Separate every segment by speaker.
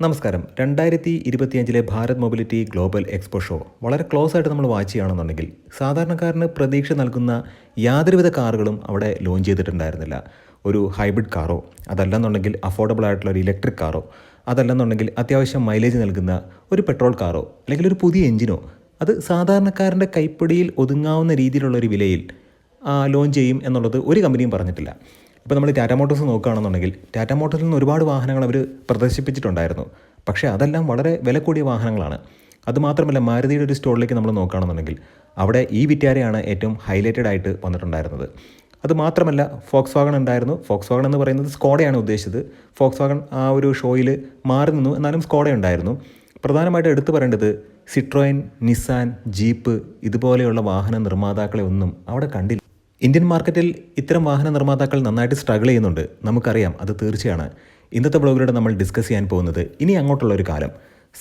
Speaker 1: നമസ്കാരം. രണ്ടായിരത്തി ഇരുപത്തിയഞ്ചിലെ Bharat mobility global expo show വളരെ ക്ലോസ് ആയിട്ട് നമ്മൾ വാച്ച് ചെയ്യുകയാണെന്നുണ്ടെങ്കിൽ സാധാരണക്കാരന് പ്രതീക്ഷ നൽകുന്ന യാതൊരുവിധ കാറുകളും അവിടെ ലോഞ്ച് ചെയ്തിട്ടുണ്ടായിരുന്നില്ല. ഒരു ഹൈബ്രിഡ് കാറോ അതല്ലെന്നുണ്ടെങ്കിൽ അഫോർഡബിൾ ആയിട്ടുള്ള ഒരു ഇലക്ട്രിക് കാറോ അതല്ലെന്നുണ്ടെങ്കിൽ അത്യാവശ്യം മൈലേജ് നൽകുന്ന ഒരു പെട്രോൾ കാറോ അല്ലെങ്കിൽ ഒരു പുതിയ എഞ്ചിനോ അത് സാധാരണക്കാരന്റെ കൈപ്പിടിയിൽ ഒതുങ്ങാവുന്ന രീതിയിലുള്ള ഒരു വിലയിൽ ലോഞ്ച് ചെയ്യും എന്നുള്ളത് ഒരു കമ്പനിയും പറഞ്ഞിട്ടില്ല. ഇപ്പോൾ നമ്മൾ ടാറ്റ മോട്ടോഴ്സ് നോക്കുകയാണെന്നുണ്ടെങ്കിൽ ടാറ്റ മോട്ടോഴ്സിൽ നിന്ന് ഒരുപാട് വാഹനങ്ങൾ അവർ പ്രദർശിപ്പിച്ചിട്ടുണ്ടായിരുന്നു. പക്ഷേ അതെല്ലാം വളരെ വില കൂടിയ വാഹനങ്ങളാണ്. അതുമാത്രമല്ല മാരുതിയുടെ ഒരു സ്റ്റോറിലേക്ക് നമ്മൾ നോക്കുകയാണെന്നുണ്ടെങ്കിൽ അവിടെ ഈ വിറ്റാരയാണ് ഏറ്റവും ഹൈലൈറ്റഡ് ആയിട്ട് വന്നിട്ടുണ്ടായിരുന്നത്. അത് മാത്രമല്ല ഫോക്സ് വാഗൺ ഉണ്ടായിരുന്നു. ഫോക്സ് വാഗൺ എന്ന് പറയുന്നത് സ്കോഡയാണ് ഉദ്ദേശിച്ചത്. ഫോക്സ് വാഗൺ ആ ഒരു ഷോയിൽ മാറി നിന്നു. എന്നാലും സ്കോഡ ഉണ്ടായിരുന്നു. പ്രധാനമായിട്ട് എടുത്തു പറയേണ്ടത് സിട്രോയിൻ നിസാൻ ജീപ്പ് ഇതുപോലെയുള്ള വാഹന നിർമ്മാതാക്കളെ ഒന്നും അവിടെ കണ്ടില്ല. ഇന്ത്യൻ മാർക്കറ്റിൽ ഇത്തരം വാഹന നിർമ്മാതാക്കൾ നന്നായിട്ട് സ്ട്രഗിൾ ചെയ്യുന്നുണ്ട്. നമുക്കറിയാം അത് തീർച്ചയാണ്. ഇന്നത്തെ ബ്ലോഗിലൂടെ നമ്മൾ ഡിസ്കസ് ചെയ്യാൻ പോകുന്നത് ഇനി അങ്ങോട്ടുള്ള ഒരു കാലം.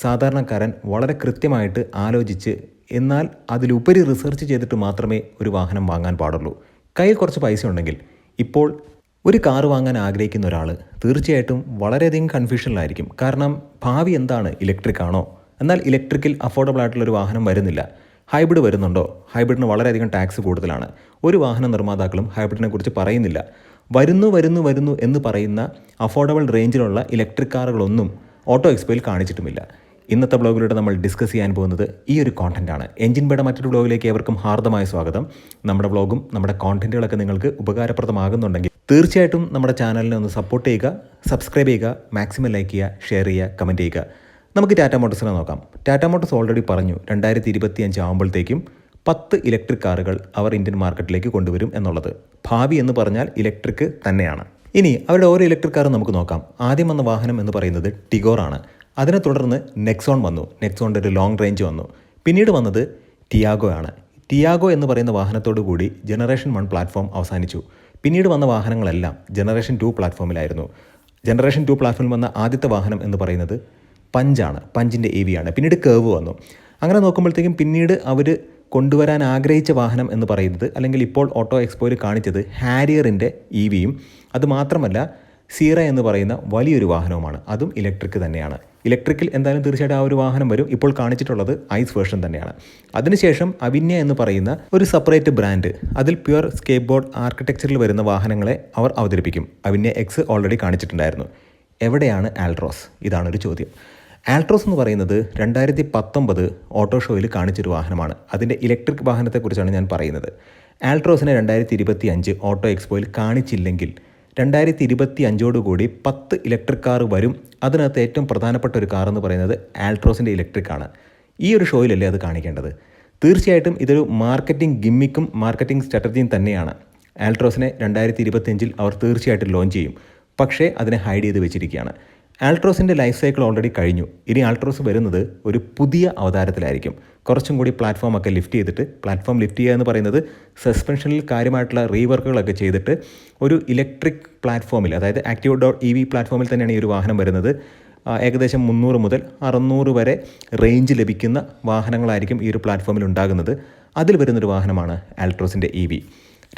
Speaker 1: സാധാരണക്കാരൻ വളരെ കൃത്യമായിട്ട് ആലോചിച്ച് എന്നാൽ അതിലുപരി റിസർച്ച് ചെയ്തിട്ട് മാത്രമേ ഒരു വാഹനം വാങ്ങാൻ പാടുള്ളൂ. കയ്യിൽ കുറച്ച് പൈസ ഉണ്ടെങ്കിൽ ഇപ്പോൾ ഒരു കാർ വാങ്ങാൻ ആഗ്രഹിക്കുന്ന ഒരാൾ തീർച്ചയായിട്ടും വളരെയധികം കൺഫ്യൂഷനിലായിരിക്കും. കാരണം ഭാവി എന്താണ്? ഇലക്ട്രിക് ആണോ? എന്നാൽ ഇലക്ട്രിക്കിൽ അഫോർഡബിൾ ആയിട്ടുള്ളൊരു വാഹനം വരുന്നില്ല. ഹൈബ്രിഡ് വരുന്നുണ്ടോ? ഹൈബ്രിഡിന് വളരെയധികം ടാക്സ് കൂടുതലാണ്. ഒരു വാഹന നിർമ്മാതാക്കളും ഹൈബ്രിഡിനെ കുറിച്ച് പറയുന്നില്ല. വരുന്നു വരുന്നു വരുന്നു എന്ന് പറയുന്ന അഫോർഡബിൾ റേഞ്ചിലുള്ള ഇലക്ട്രിക് കാറുകളൊന്നും ഓട്ടോ എക്സ്പോയിൽ കാണിച്ചിട്ടുമില്ല. ഇന്നത്തെ ബ്ലോഗിലൂടെ നമ്മൾ ഡിസ്കസ് ചെയ്യാൻ പോകുന്നത് ഈ ഒരു കോണ്ടന്റാണ് എഞ്ചിൻ ബേഡ മറ്റൊരു ബ്ലോഗിലേക്ക് ഏവർക്കും ഹാർദമായ സ്വാഗതം. നമ്മുടെ ബ്ലോഗും നമ്മുടെ കോണ്ടന്റുകളൊക്കെ നിങ്ങൾക്ക് ഉപകാരപ്രദമാകുന്നുണ്ടെങ്കിൽ തീർച്ചയായിട്ടും നമ്മുടെ ചാനലിനെ ഒന്ന് സപ്പോർട്ട് ചെയ്യുക സബ്സ്ക്രൈബ് ചെയ്യുക മാക്സിമം ലൈക്ക് ചെയ്യുക ഷെയർ ചെയ്യുക കമന്റ് ചെയ്യുക. നമുക്ക് ടാറ്റ മോട്ടോഴ്സിനെ നോക്കാം. ടാറ്റ മോട്ടോഴ്സ് ഓൾറെഡി പറഞ്ഞു രണ്ടായിരത്തി ഇരുപത്തി അഞ്ച് ആകുമ്പോഴത്തേക്കും പത്ത് ഇലക്ട്രിക് കാറുകൾ അവർ ഇന്ത്യൻ മാർക്കറ്റിലേക്ക് കൊണ്ടുവരും എന്നുള്ളത്. ഭാവി എന്ന് പറഞ്ഞാൽ ഇലക്ട്രിക് തന്നെയാണ്. ഇനി അവരുടെ ഓരോ ഇലക്ട്രിക് കാറും നമുക്ക് നോക്കാം. ആദ്യം വന്ന വാഹനം എന്ന് പറയുന്നത് ടിഗോർ ആണ്. അതിനെ തുടർന്ന് നെക്സോൺ വന്നു. നെക്സോണിന്റെ ഒരു ലോങ് റേഞ്ച് വന്നു. പിന്നീട് വന്നത് ടിയാഗോ ആണ്. ടിയാഗോ എന്ന് പറയുന്ന വാഹനത്തോടു കൂടി ജനറേഷൻ വൺ പ്ലാറ്റ്ഫോം അവസാനിച്ചു. പിന്നീട് വന്ന വാഹനങ്ങളെല്ലാം ജനറേഷൻ ടു പ്ലാറ്റ്ഫോമിലായിരുന്നു ജനറേഷൻ ടു പ്ലാറ്റ്ഫോമിൽ വന്ന ആദ്യത്തെ വാഹനം എന്ന് പറയുന്നത് പഞ്ചാണ് പഞ്ചിന്റെ എ ആണ്. പിന്നീട് കേവ് വന്നു. അങ്ങനെ നോക്കുമ്പോഴത്തേക്കും പിന്നീട് അവർ കൊണ്ടുവരാൻ ആഗ്രഹിച്ച വാഹനം എന്ന് പറയുന്നത് അല്ലെങ്കിൽ ഇപ്പോൾ ഓട്ടോ എക്സ്പോയിൽ കാണിച്ചത് ഹാരിയറിന്റെ ഇ വിയും അതുമാത്രമല്ല സീറ എന്ന് പറയുന്ന വലിയൊരു വാഹനവുമാണ്. അതും ഇലക്ട്രിക് തന്നെയാണ്. ഇലക്ട്രിക്കിൽ എന്തായാലും തീർച്ചയായിട്ടും ആ ഒരു വാഹനം വരും. ഇപ്പോൾ കാണിച്ചിട്ടുള്ളത് ഐസ് വേർഷൻ തന്നെയാണ്. അതിനുശേഷം അവിന്യ എന്ന് പറയുന്ന ഒരു സെപ്പറേറ്റ് ബ്രാൻഡ് അതിൽ പ്യുർ സ്കേപ്പ് ബോർഡ് ആർക്കിടെക്ചറിൽ വരുന്ന വാഹനങ്ങളെ അവർ അവതരിപ്പിക്കും. അവിന്യ എക്സ് ഓൾറെഡി കാണിച്ചിട്ടുണ്ടായിരുന്നു. എവിടെയാണ് ആൽട്രോസ് ഇതാണൊരു ചോദ്യം. ആൽട്രോസ് എന്ന് പറയുന്നത് രണ്ടായിരത്തി പത്തൊമ്പത് ഓട്ടോ ഷോയിൽ കാണിച്ചൊരു വാഹനമാണ്. അതിന്റെ ഇലക്ട്രിക് വാഹനത്തെക്കുറിച്ചാണ് ഞാൻ പറയുന്നത്. ആൾട്രോസിനെ രണ്ടായിരത്തി ഇരുപത്തി അഞ്ച് ഓട്ടോ എക്സ്പോയിൽ കാണിച്ചില്ലെങ്കിൽ രണ്ടായിരത്തി ഇരുപത്തി അഞ്ചോടുകൂടി പത്ത് ഇലക്ട്രിക് കാർ വരും. അതിനകത്ത് ഏറ്റവും പ്രധാനപ്പെട്ട ഒരു കാർ എന്ന് പറയുന്നത് ആൽട്രോസിന്റെ ഇലക്ട്രിക് ആണ്. ഈ ഒരു ഷോയിലല്ലേ അത് കാണിക്കേണ്ടത്? തീർച്ചയായിട്ടും ഇതൊരു മാർക്കറ്റിംഗ് ഗിമ്മിക്കും മാർക്കറ്റിംഗ് സ്ട്രാറ്റജിയും തന്നെയാണ്. ആൾട്രോസിനെ രണ്ടായിരത്തി ഇരുപത്തിയഞ്ചിൽ അവർ തീർച്ചയായിട്ടും ലോഞ്ച് ചെയ്യും. പക്ഷേ അതിനെ ഹൈഡ് ചെയ്ത് വെച്ചിരിക്കുകയാണ്. ആൾട്രോസിന്റെ ലൈഫ് സൈക്കിൾ ഓൾറെഡി കഴിഞ്ഞു. ഇനി ആൾട്രോസ് വരുന്നത് ഒരു പുതിയ അവതാരത്തിലായിരിക്കും. കുറച്ചും കൂടി പ്ലാറ്റ്ഫോം ഒക്കെ ലിഫ്റ്റ് ചെയ്തിട്ട് പ്ലാറ്റ്ഫോം ലിഫ്റ്റ് ചെയ്യുക എന്ന് പറയുന്നത് സസ്പെൻഷനിൽ കാര്യമായിട്ടുള്ള റീവർക്കുകളൊക്കെ ചെയ്തിട്ട് ഒരു ഇലക്ട്രിക് പ്ലാറ്റ്ഫോമിൽ അതായത് ആക്റ്റീവ് ഡോട്ട് ഇ വി പ്ലാറ്റ്ഫോമിൽ തന്നെയാണ് ഈ ഒരു വാഹനം വരുന്നത്. ഏകദേശം മുന്നൂറ് മുതൽ അറുന്നൂറ് വരെ റേഞ്ച് ലഭിക്കുന്ന വാഹനങ്ങളായിരിക്കും ഈ ഒരു പ്ലാറ്റ്ഫോമിൽ ഉണ്ടാകുന്നത്. അതിൽ വരുന്നൊരു വാഹനമാണ് ആൾട്രോസിന്റെ ഇ വി.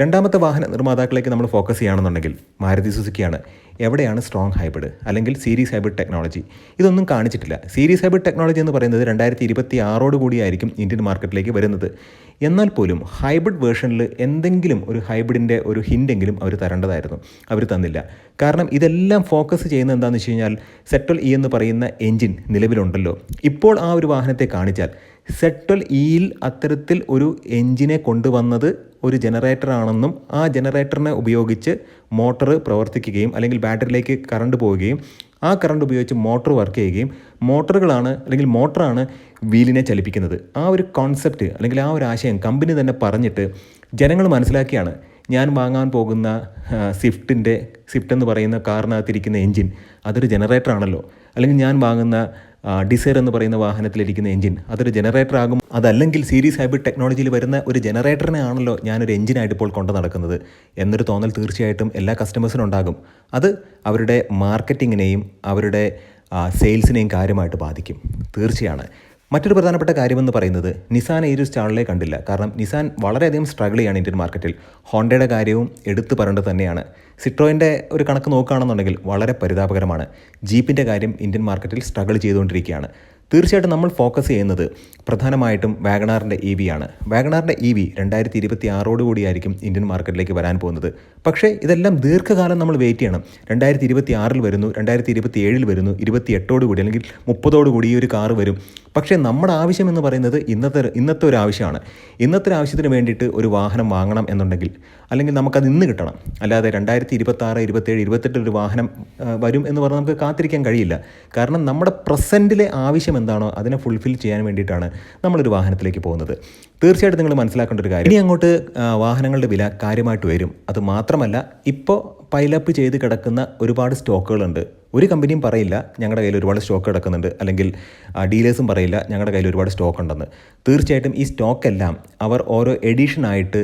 Speaker 1: രണ്ടാമത്തെ വാഹന നിർമ്മാതാക്കളിലേക്ക് നമ്മൾ ഫോക്കസ് ചെയ്യുകയാണെന്നുണ്ടെങ്കിൽ മാരുതി സുസുക്കിയാണ്. എവിടെയാണ് സ്ട്രോങ് ഹൈബ്രിഡ് അല്ലെങ്കിൽ സീരീസ് ഹൈബ്രിഡ് ടെക്നോളജി ഇതൊന്നും കാണിച്ചിട്ടില്ല. സീരീസ് ഹൈബ്രിഡ് ടെക്നോളജി എന്ന് പറയുന്നത് രണ്ടായിരത്തി ഇരുപത്തി ആറോട് കൂടിയായിരിക്കും ഇന്ത്യൻ മാർക്കറ്റിലേക്ക് വരുന്നത്. എന്നാൽ പോലും ഹൈബ്രിഡ് വേർഷനിൽ എന്തെങ്കിലും ഒരു ഹൈബ്രിഡിന്റെ ഒരു ഹിൻഡെങ്കിലും അവർ തരേണ്ടതായിരുന്നു. അവർ തന്നില്ല. കാരണം ഇതെല്ലാം ഫോക്കസ് ചെയ്യുന്നത് എന്താണെന്ന് വെച്ച് കഴിഞ്ഞാൽ സെറ്റൽ ഇ എന്ന് പറയുന്ന എൻജിൻ നിലവിലുണ്ടല്ലോ. ഇപ്പോൾ ആ ഒരു വാഹനത്തെ കാണിച്ചാൽ സെറ്റൽ ഇയിൽ അത്തരത്തിൽ ഒരു എൻജിനെ കൊണ്ടുവന്നത് ഒരു ജനറേറ്റർ ആണെന്നും ആ ജനറേറ്ററിനെ ഉപയോഗിച്ച് മോട്ടോർ പ്രവർത്തിക്കുകയും അല്ലെങ്കിൽ ബാറ്ററിയിലേക്ക് കറണ്ട് പോവുകയും ആ കറണ്ട് ഉപയോഗിച്ച് മോട്ടോർ വർക്ക് ചെയ്യുകയും മോട്ടറുകളാണ് അല്ലെങ്കിൽ മോട്ടറാണ് വീലിനെ ചലിപ്പിക്കുന്നത്. ആ ഒരു കോൺസെപ്റ്റ് അല്ലെങ്കിൽ ആ ഒരു ആശയം കമ്പനി തന്നെ പറഞ്ഞിട്ട് ജനങ്ങൾ മനസ്സിലാക്കിയാണ് ഞാൻ വാങ്ങാൻ പോകുന്ന സ്വിഫ്റ്റിന്റെ സ്വിഫ്റ്റ് എന്ന് പറയുന്ന കാറിനകത്തിരിക്കുന്ന എൻജിൻ അതൊരു ജനറേറ്ററാണല്ലോ അല്ലെങ്കിൽ ഞാൻ വാങ്ങുന്ന ഡിസൈർ എന്ന് പറയുന്ന വാഹനത്തിലിരിക്കുന്ന എഞ്ചിൻ അതൊരു ജനറേറ്റർ ആകും. അതല്ലെങ്കിൽ സീരീസ് ഹൈബ്രിഡ് ടെക്നോളജിയിൽ വരുന്ന ഒരു ജനറേറ്ററിനെ ആണല്ലോ ഞാനൊരു എഞ്ചിനായിട്ട് ഇപ്പോൾ കൊണ്ടു നടക്കുന്നത്. എന്നൊരു തോന്നൽ തീർച്ചയായിട്ടും എല്ലാ കസ്റ്റമേഴ്സിനും ഉണ്ടാകും. അത് അവരുടെ മാർക്കറ്റിങ്ങിനെയും അവരുടെ സെയിൽസിനെയും കാര്യമായിട്ട് ബാധിക്കും. തീർച്ചയാണ്. മറ്റൊരു പ്രധാനപ്പെട്ട കാര്യമെന്ന് പറയുന്നത് നിസാൻ ഈ ഒരു സ്റ്റാളിലെ കണ്ടില്ല. കാരണം നിസാൻ വളരെയധികം സ്ട്രഗിൾ ചെയ്യാണ് ഇന്ത്യൻ മാർക്കറ്റിൽ ഹോണ്ടയുടെ കാര്യവും എടുത്തു പറയേണ്ടത് തന്നെയാണ്. സിട്രോയിന്റെ ഒരു കണക്ക് നോക്കുകയാണെന്നുണ്ടെങ്കിൽ വളരെ പരിതാപകരമാണ്. ജീപ്പിന്റെ കാര്യം ഇന്ത്യൻ മാർക്കറ്റിൽ സ്ട്രഗിൾ ചെയ്തുകൊണ്ടിരിക്കുകയാണ്. തീർച്ചയായിട്ടും നമ്മൾ ഫോക്കസ് ചെയ്യുന്നത് പ്രധാനമായിട്ടും വാഗണാറിന്റെ ഇ വി ആണ്. വാഗണാറിന്റെ ഇ വി രണ്ടായിരത്തി ഇരുപത്തി ആറോട് കൂടിയായിരിക്കും ഇന്ത്യൻ മാർക്കറ്റിലേക്ക് വരാൻ പോകുന്നത്. പക്ഷേ ഇതെല്ലാം ദീർഘകാലം നമ്മൾ വെയിറ്റ് ചെയ്യണം. രണ്ടായിരത്തി ഇരുപത്തി ആറിൽ വരുന്നു രണ്ടായിരത്തി ഇരുപത്തി ഏഴിൽ വരുന്നു ഇരുപത്തി എട്ടോട് കൂടി അല്ലെങ്കിൽ മുപ്പതോട് കൂടി ഈ ഒരു കാറ് വരും. പക്ഷേ നമ്മുടെ ആവശ്യം എന്ന് പറയുന്നത് ഇന്നത്തെ ഇന്നത്തെ ഒരു ആവശ്യമാണ്. ഇന്നത്തെ ആവശ്യത്തിന് വേണ്ടിയിട്ട് ഒരു വാഹനം വാങ്ങണം എന്നുണ്ടെങ്കിൽ അല്ലെങ്കിൽ നമുക്കത് ഇന്ന് കിട്ടണം. അല്ലാതെ രണ്ടായിരത്തി ഇരുപത്തി ആറ് ഇരുപത്തേഴ് ഇരുപത്തെട്ടിൽ ഒരു വാഹനം വരും എന്ന് പറഞ്ഞാൽ നമുക്ക് കാത്തിരിക്കാൻ കഴിയില്ല. കാരണം നമ്മുടെ പ്രസന്റിലെ ആവശ്യം എന്താണോ അതിനെ ഫുൾഫിൽ ചെയ്യാൻ വേണ്ടിയിട്ടാണ് നമ്മളൊരു വാഹനത്തിലേക്ക് പോകുന്നത്. തീർച്ചയായിട്ടും നിങ്ങൾ മനസ്സിലാക്കേണ്ട ഒരു കാര്യം. ഇനി അങ്ങോട്ട് വാഹനങ്ങളുടെ വില കാര്യമായിട്ട് വരും. അത് മാത്രമല്ല ഇപ്പോൾ പൈലപ്പ് ചെയ്ത് കിടക്കുന്ന ഒരുപാട് സ്റ്റോക്കുകളുണ്ട് ഒരു കമ്പനിയും പറയില്ല ഞങ്ങളുടെ കയ്യിൽ ഒരുപാട് സ്റ്റോക്ക് കിടക്കുന്നുണ്ട് അല്ലെങ്കിൽ ഡീലേഴ്സും പറയില്ല ഞങ്ങളുടെ കയ്യിൽ ഒരുപാട് സ്റ്റോക്ക് ഉണ്ടെന്ന്. തീർച്ചയായിട്ടും ഈ സ്റ്റോക്കെല്ലാം അവർ ഓരോ എഡീഷനായിട്ട്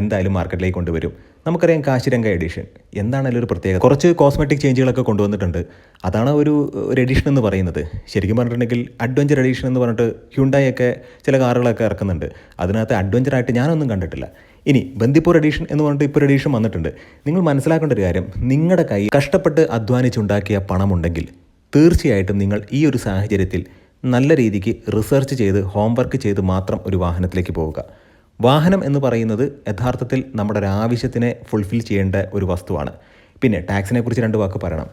Speaker 1: എന്തായാലും മാർക്കറ്റിലേക്ക് കൊണ്ടുവരും. നമുക്കറിയാം കാശിരംഗ എഡിഷൻ. എന്താണല്ലോ ഒരു പ്രത്യേകത? കുറച്ച് കോസ്മെറ്റിക് ചേഞ്ചുകളൊക്കെ കൊണ്ടുവന്നിട്ടുണ്ട്. അതാണ് ഒരു ഒരു എഡിഷൻ എന്ന് പറയുന്നത്. ശരിക്കും പറഞ്ഞിട്ടുണ്ടെങ്കിൽ അഡ്വഞ്ചർ എഡിഷൻ എന്ന് പറഞ്ഞിട്ട് ഹ്യുണ്ടായി ഒക്കെ ചില കാറുകളൊക്കെ ഇറക്കുന്നുണ്ട്. അതിനകത്ത് അഡ്വഞ്ചറായിട്ട് ഞാനൊന്നും കണ്ടിട്ടില്ല. ഇനി ബന്ദിപ്പൂർ എഡീഷൻ എന്ന് പറഞ്ഞിട്ട് ഇപ്പോൾ എഡീഷൻ വന്നിട്ടുണ്ട്. നിങ്ങൾ മനസ്സിലാക്കേണ്ട ഒരു കാര്യം നിങ്ങളുടെ കൈ കഷ്ടപ്പെട്ട് അധ്വാനിച്ചുണ്ടാക്കിയ പണമുണ്ടെങ്കിൽ തീർച്ചയായിട്ടും നിങ്ങൾ ഈ ഒരു സാഹചര്യത്തിൽ നല്ല രീതിക്ക് റിസർച്ച് ചെയ്ത് ഹോംവർക്ക് ചെയ്ത് മാത്രം ഒരു വാഹനത്തിലേക്ക് പോവുക. വാഹനം എന്ന് പറയുന്നത് യഥാർത്ഥത്തിൽ നമ്മുടെ ഒരു ആവശ്യത്തിനെ ഫുൾഫിൽ ചെയ്യേണ്ട ഒരു വസ്തുവാണ്. പിന്നെ ടാക്സിനെ കുറിച്ച് രണ്ട് വാക്ക് പറയണം.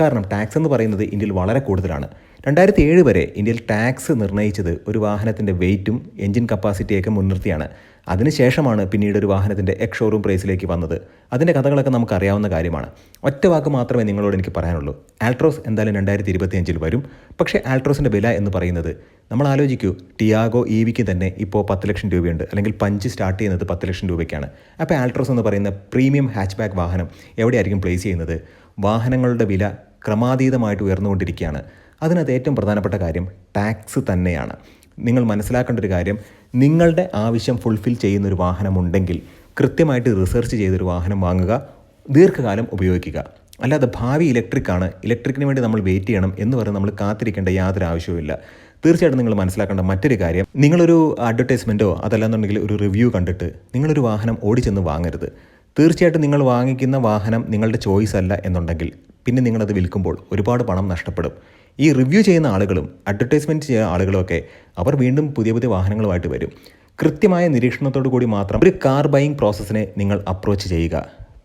Speaker 1: കാരണം ടാക്സ് എന്ന് പറയുന്നത് ഇന്ത്യയിൽ വളരെ കൂടുതലാണ്. രണ്ടായിരത്തി ഏഴ് വരെ ഇന്ത്യയിൽ ടാക്സ് നിർണയിച്ചത് ഒരു വാഹനത്തിന്റെ വെയിറ്റും എൻജിൻ കപ്പാസിറ്റിയൊക്കെ മുൻനിർത്തിയാണ്. അതിനുശേഷമാണ് പിന്നീട് ഒരു വാഹനത്തിന്റെ എക്സ് ഷോറൂം പ്രൈസിലേക്ക് വന്നത്. അതിന്റെ കഥകളൊക്കെ നമുക്ക് അറിയാവുന്ന കാര്യമാണ്. ഒറ്റ വാക്ക് മാത്രമേ നിങ്ങളോട് എനിക്ക് പറയാനുള്ളൂ. ആൾട്രോസ് എന്തായാലും രണ്ടായിരത്തി ഇരുപത്തിയഞ്ചിൽ വരും. പക്ഷേ ആൾട്രോസിന്റെ വില എന്ന് പറയുന്നത് നമ്മൾ ആലോചിക്കൂ ടിയാഗോ ഇ വിക്ക് തന്നെ ഇപ്പോൾ പത്ത് ലക്ഷം രൂപയുണ്ട്. അല്ലെങ്കിൽ പഞ്ച് സ്റ്റാർട്ട് ചെയ്യുന്നത് പത്ത് ലക്ഷം രൂപയ്ക്കാണ്. അപ്പോൾ ആൾട്രോസ് എന്ന് പറയുന്ന പ്രീമിയം ഹാച്ച് ബാക്ക് വാഹനം എവിടെയായിരിക്കും പ്ലേസ് ചെയ്യുന്നത്? വാഹനങ്ങളുടെ വില ക്രമാതീതമായിട്ട് ഉയർന്നുകൊണ്ടിരിക്കുകയാണ്. അതിനകത്ത് ഏറ്റവും പ്രധാനപ്പെട്ട കാര്യം ടാക്സ് തന്നെയാണ്. നിങ്ങൾ മനസ്സിലാക്കേണ്ട ഒരു കാര്യം. നിങ്ങളുടെ ആവശ്യം ഫുൾഫിൽ ചെയ്യുന്ന ഒരു വാഹനമുണ്ടെങ്കിൽ കൃത്യമായിട്ട് റിസർച്ച് ചെയ്തൊരു വാഹനം വാങ്ങുക ദീർഘകാലം ഉപയോഗിക്കുക. അല്ലാതെ ഭാവി ഇലക്ട്രിക് ആണ്. ഇലക്ട്രിക്കിന് വേണ്ടി നമ്മൾ വെയിറ്റ് ചെയ്യണം എന്ന് പറഞ്ഞ് നമ്മൾ കാത്തിരിക്കേണ്ട യാതൊരു ആവശ്യവുമില്ല തീർച്ചയായിട്ടും നിങ്ങൾ മനസ്സിലാക്കേണ്ട മറ്റൊരു കാര്യം. നിങ്ങളൊരു അഡ്വർടൈസ്മെന്റോ അതല്ലാന്നുണ്ടെങ്കിൽ ഒരു റിവ്യൂ കണ്ടിട്ട് നിങ്ങളൊരു വാഹനം ഓടിച്ചെന്ന് വാങ്ങരുത്. തീർച്ചയായിട്ടും നിങ്ങൾ വാങ്ങിക്കുന്ന വാഹനം നിങ്ങളുടെ ചോയ്സ് അല്ല എന്നുണ്ടെങ്കിൽ പിന്നെ നിങ്ങളത് വിൽക്കുമ്പോൾ ഒരുപാട് പണം നഷ്ടപ്പെടും. ഈ റിവ്യൂ ചെയ്യുന്ന ആളുകളും അഡ്വർടൈസ്മെന്റ് ചെയ്യുന്ന ആളുകളൊക്കെ അവർ വീണ്ടും പുതിയ പുതിയ വാഹനങ്ങളുമായിട്ട് വരും. കൃത്യമായ നിരീക്ഷണത്തോടു കൂടി മാത്രം ഒരു കാർ ബൈയിങ് പ്രോസസ്സിനെ നിങ്ങൾ അപ്രോച്ച് ചെയ്യുക.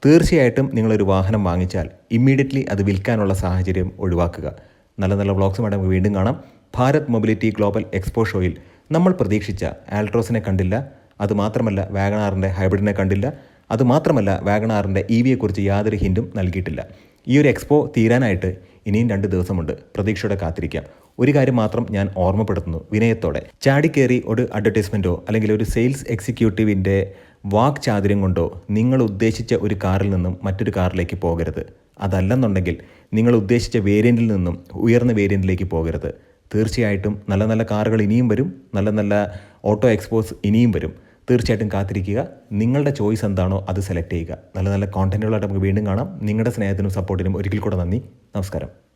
Speaker 1: തീർച്ചയായിട്ടും നിങ്ങളൊരു വാഹനം വാങ്ങിച്ചാൽ ഇമ്മീഡിയറ്റ്ലി അത് വിൽക്കാനുള്ള സാഹചര്യം ഒഴിവാക്കുക. നല്ല നല്ല വ്ളോഗ്സുമായിട്ട് നമുക്ക് വീണ്ടും കാണാം. ഭാരത് മൊബിലിറ്റി ഗ്ലോബൽ എക്സ്പോ ഷോയിൽ നമ്മൾ പ്രതീക്ഷിച്ച ആൾട്രോസിനെ കണ്ടില്ല. അതുമാത്രമല്ല വാഗണാറിന്റെ ഹൈബ്രിഡിനെ കണ്ടില്ല. അതുമാത്രമല്ല വാഗണാറിന്റെ ഇ വിയെക്കുറിച്ച് യാതൊരു ഹിന്റും നൽകിയിട്ടില്ല. ഈ ഒരു എക്സ്പോ തീരാനായിട്ട് ഇനിയും രണ്ട് ദിവസമുണ്ട്. പ്രതീക്ഷയോടെ കാത്തിരിക്കാം. ഒരു കാര്യം മാത്രം ഞാൻ ഓർമ്മപ്പെടുത്തുന്നു. വിനയത്തോടെ. ചാടിക്കേറി ഒരു അഡ്വർടൈസ്മെന്റോ അല്ലെങ്കിൽ ഒരു സെയിൽസ് എക്സിക്യൂട്ടീവിന്റെ വാക്ക് ചാതുര്യം കൊണ്ടോ നിങ്ങൾ ഉദ്ദേശിച്ച ഒരു കാറിൽ നിന്നും മറ്റൊരു കാറിലേക്ക് പോകരുത്. അതല്ലെന്നുണ്ടെങ്കിൽ നിങ്ങൾ ഉദ്ദേശിച്ച വേരിയന്റിൽ നിന്നും ഉയർന്ന വേരിയന്റിലേക്ക് പോകരുത്. തീർച്ചയായിട്ടും നല്ല നല്ല കാറുകൾ ഇനിയും വരും. നല്ല നല്ല ഓട്ടോ എക്സ്പോസ് ഇനിയും വരും. തീർച്ചയായിട്ടും കാത്തിരിക്കുക. നിങ്ങളുടെ ചോയ്സ് എന്താണോ അത് സെലക്ട് ചെയ്യുക. നല്ല നല്ല കോണ്ടന്റുകളായിട്ട് നമുക്ക് വീണ്ടും കാണാം. നിങ്ങളുടെ സ്നേഹത്തിനും സപ്പോർട്ടിനും ഒരിക്കൽ കൂടെ നന്ദി. നമസ്കാരം.